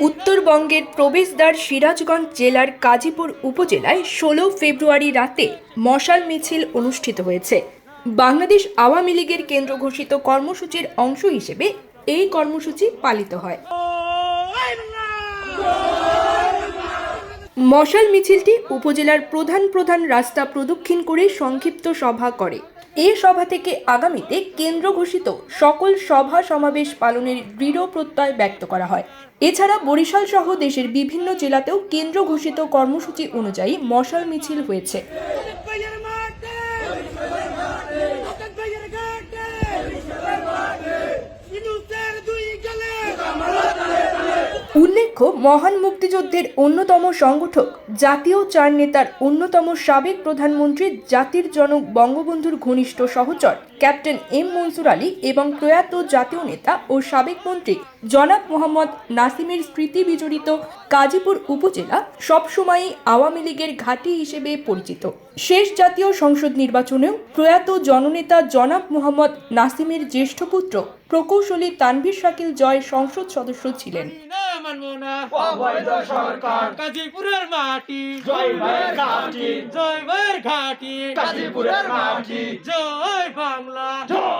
উত্তরবঙ্গের প্রবেশদ্বার সিরাজগঞ্জ জেলার কাজীপুর উপজেলায় ষোলো ফেব্রুয়ারি রাতে মশাল মিছিল অনুষ্ঠিত হয়েছে। বাংলাদেশ আওয়ামী লীগের কেন্দ্র ঘোষিত কর্মসূচির অংশ হিসেবে এই কর্মসূচি পালিত হয়। মশাল মিছিলটি উপজেলার প্রধান প্রধান রাস্তা প্রদক্ষিণ করে সংক্ষিপ্ত সভা করে। এই সভা থেকে আগামীতে কেন্দ্র ঘোষিত সকল সভা সমাবেশ পালনের দৃঢ় প্রত্যয় ব্যক্ত করা হয়। এছাড়া বরিশাল সহ দেশের বিভিন্ন জেলাতেও কেন্দ্র ঘোষিত কর্মসূচি অনুযায়ী মশাল মিছিল হয়েছে। উল্লেখ্য মহান মুক্তিযুদ্ধের অন্যতম সংগঠক, জাতীয় চার নেতার অন্যতম সাবেক প্রধানমন্ত্রী, জাতির জনক, বঙ্গবন্ধুর ঘনিষ্ঠ সহচর, ক্যাপ্টেন এম মনসুর আলী এবং প্রয়াত জাতীয় নেতা ও সাবেক মন্ত্রী জনাব মোহাম্মদ নাসিমের স্মৃতি বিজড়িত কাজীপুর উপজেলা সবসময়ই আওয়ামী লীগের ঘাঁটি হিসেবে পরিচিত। শেষ জাতীয় সংসদ নির্বাচনেও প্রয়াত জননেতা জনাব মোহাম্মদ নাসিমের জ্যেষ্ঠ পুত্র প্রকৌশলী তানভীর শাকিল জয় সংসদ সদস্য ছিলেন। মানবো না। অবৈধ সরকার। কাজীপুরের মাটি। জয় ভাইয়ের ঘাটি। জয় ভাইয়ের ঘাটি। কাজীপুরের মাটি। জয় বাংলা। জয়